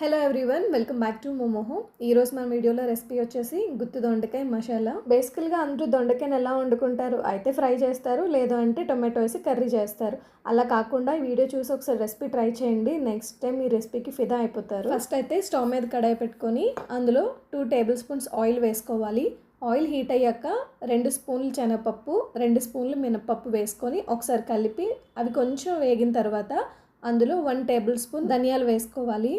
Hello everyone welcome back to మోమోహో ఈరోజు మన వీడియోలో రెసిపీ వచ్చేసి గుత్తి దొండకాయ మసాలా. బేసికల్గా అందరూ దొండకాయని ఎలా వండుకుంటారు? అయితే ఫ్రై చేస్తారు లేదు అంటే టొమాటో వేసి కర్రీ చేస్తారు. అలా కాకుండా ఈ వీడియో చూసి ఒకసారి రెసిపీ ట్రై చేయండి. నెక్స్ట్ టైం ఈ రెసిపీకి ఫిదా అయిపోతారు. ఫస్ట్ అయితే స్టవ్ మీద కడాయి పెట్టుకొని అందులో టూ టేబుల్ స్పూన్స్ ఆయిల్ వేసుకోవాలి. ఆయిల్ హీట్ అయ్యాక రెండు స్పూన్లు శనగపప్పు రెండు స్పూన్లు మినపప్పు వేసుకొని ఒకసారి కలిపి అవి కొంచెం వేగిన తర్వాత అందులో వన్ టేబుల్ స్పూన్ ధనియాలు వేసుకోవాలి.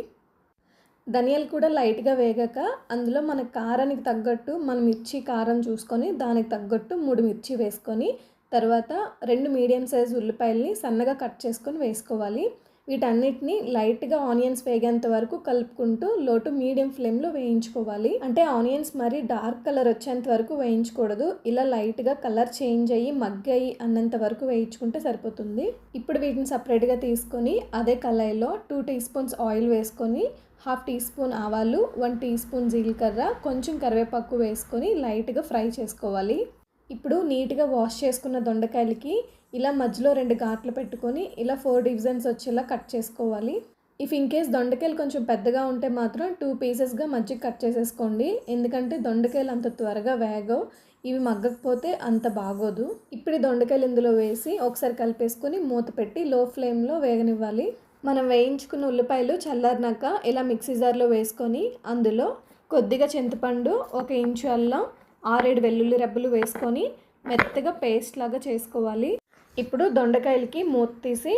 ధనియాలు కూడా లైట్గా వేగాక అందులో మన కారానికి తగ్గట్టు మన మిర్చి కారం చూసుకొని దానికి తగ్గట్టు మూడు మిర్చి వేసుకొని తర్వాత రెండు మీడియం సైజ్ ఉల్లిపాయల్ని సన్నగా కట్ చేసుకొని వేసుకోవాలి. వీటన్నిటిని లైట్గా ఆనియన్స్ వేగేంత వరకు కలుపుకుంటూ లోటు మీడియం ఫ్లేమ్లో వేయించుకోవాలి. అంటే ఆనియన్స్ మరి డార్క్ కలర్ వచ్చేంత వరకు వేయించకూడదు. ఇలా లైట్గా కలర్ చేంజ్ అయ్యి మగ్గాయి అన్నంత వరకు వేయించుకుంటే సరిపోతుంది. ఇప్పుడు వీటిని సపరేట్గా తీసుకొని అదే కళాయిలో టూ టీ స్పూన్స్ ఆయిల్ వేసుకొని హాఫ్ టీ స్పూన్ ఆవాలు వన్ టీ స్పూన్ జీలకర్ర కొంచెం కరివేపాకు వేసుకొని లైట్గా ఫ్రై చేసుకోవాలి. ఇప్పుడు నీట్గా వాష్ చేసుకున్న దొండకాయలకి ఇలా మధ్యలో రెండు గాట్లు పెట్టుకొని ఇలా ఫోర్ డివిజన్స్ వచ్చేలా కట్ చేసుకోవాలి. ఇఫ్ ఇన్ కేస్ దొండకాయలు కొంచెం పెద్దగా ఉంటే మాత్రం టూ పీసెస్గా మధ్య కట్ చేసేసుకోండి. ఎందుకంటే దొండకాయలు అంత త్వరగా వేగవు ఇవి మగ్గకపోతే అంత బాగోదు. ఇప్పుడు దొండకాయలు ఇందులో వేసి ఒకసారి కలిపేసుకొని మూత పెట్టి లో ఫ్లేమ్లో వేగనివ్వాలి. మనం వేయించుకున్న ఉల్లిపాయలు చల్లారినాక ఇలా మిక్సీ జార్లో వేసుకొని అందులో కొద్దిగా చింతపండు ఒక ఇంచు అల్లం ఆరేడు వెల్లుల్లి రెబ్బలు వేసుకొని మెత్తగా పేస్ట్ లాగా చేసుకోవాలి. ఇప్పుడు దొండకాయలకి మూత తీసి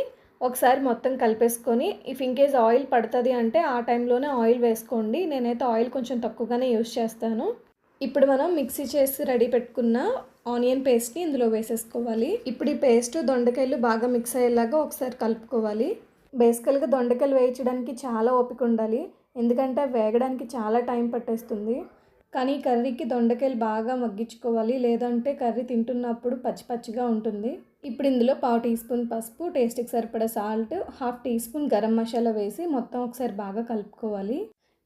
ఒకసారి మొత్తం కలిపేసుకొని ఇఫ్ ఇన్ కేస్ ఆయిల్ పడుతుంది అంటే ఆ టైంలోనే ఆయిల్ వేసుకోండి. నేనైతే ఆయిల్ కొంచెం తక్కువగానే యూస్ చేస్తాను. ఇప్పుడు మనం మిక్సీ చేసి రెడీ పెట్టుకున్న ఆనియన్ పేస్ట్ని ఇందులో వేసేసుకోవాలి. ఇప్పుడు ఈ పేస్ట్ దొండకాయలు బాగా మిక్స్ అయ్యేలాగా ఒకసారి కలుపుకోవాలి. బేసికల్గా దొండకాయలు వేయించడానికి చాలా ఓపిక ఉండాలి. ఎందుకంటే వేగడానికి చాలా టైం పట్టేస్తుంది. కానీ కర్రీకి దొండకాయలు బాగా మగ్గించుకోవాలి. లేదంటే కర్రీ తింటున్నప్పుడు పచ్చి పచ్చిగా ఉంటుంది. ఇప్పుడు ఇందులో పావు టీ స్పూన్ పసుపు టేస్ట్కి సరిపడా salt half teaspoon garam masala వేసి మొత్తం ఒకసారి బాగా కలుపుకోవాలి.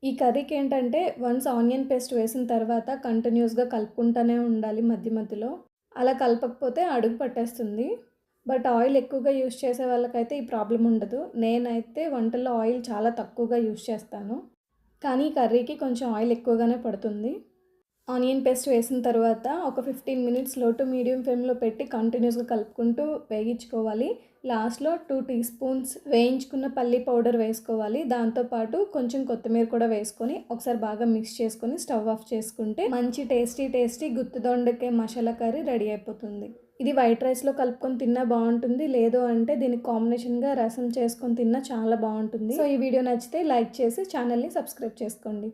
ఈ కర్రీకి ఏంటంటే వన్స్ ఆనియన్ పేస్ట్ వేసిన తర్వాత కంటిన్యూస్గా కలుపుకుంటూనే ఉండాలి మధ్య మధ్యలో. అలా కలపకపోతే అడుగు పట్టేస్తుంది. బట్ ఆయిల్ ఎక్కువగా యూస్ చేసే వాళ్ళకైతే ఈ ప్రాబ్లం ఉండదు. నేనైతే వంటల్లో ఆయిల్ చాలా తక్కువగా యూస్ చేస్తాను. కానీ కర్రీకి కొంచెం ఆయిల్ ఎక్కువగానే పడుతుంది. ఆనియన్ పేస్ట్ వేసిన తర్వాత ఒక ఫిఫ్టీన్ మినిట్స్లో టు మీడియం ఫ్లేమ్లో పెట్టి కంటిన్యూస్గా కలుపుకుంటూ వేగించుకోవాలి. లాస్ట్లో టూ టీ స్పూన్స్ వేయించుకున్న పల్లి పౌడర్ వేసుకోవాలి. దాంతోపాటు కొంచెం కొత్తిమీర కూడా వేసుకొని ఒకసారి బాగా మిక్స్ చేసుకొని స్టవ్ ఆఫ్ చేసుకుంటే మంచి టేస్టీ టేస్టీ గుత్తిదొండకాయ మసాలా కర్రీ రెడీ అయిపోతుంది. ఇది వైట్ రైస్లో కలుపుకొని తిన్నా బాగుంటుంది. లేదు అంటే దీనికి కాంబినేషన్గా రసం చేసుకొని తిన్నా చాలా బాగుంటుంది. సో ఈ వీడియో నచ్చితే లైక్ చేసి ఛానల్ని సబ్స్క్రైబ్ చేసుకోండి.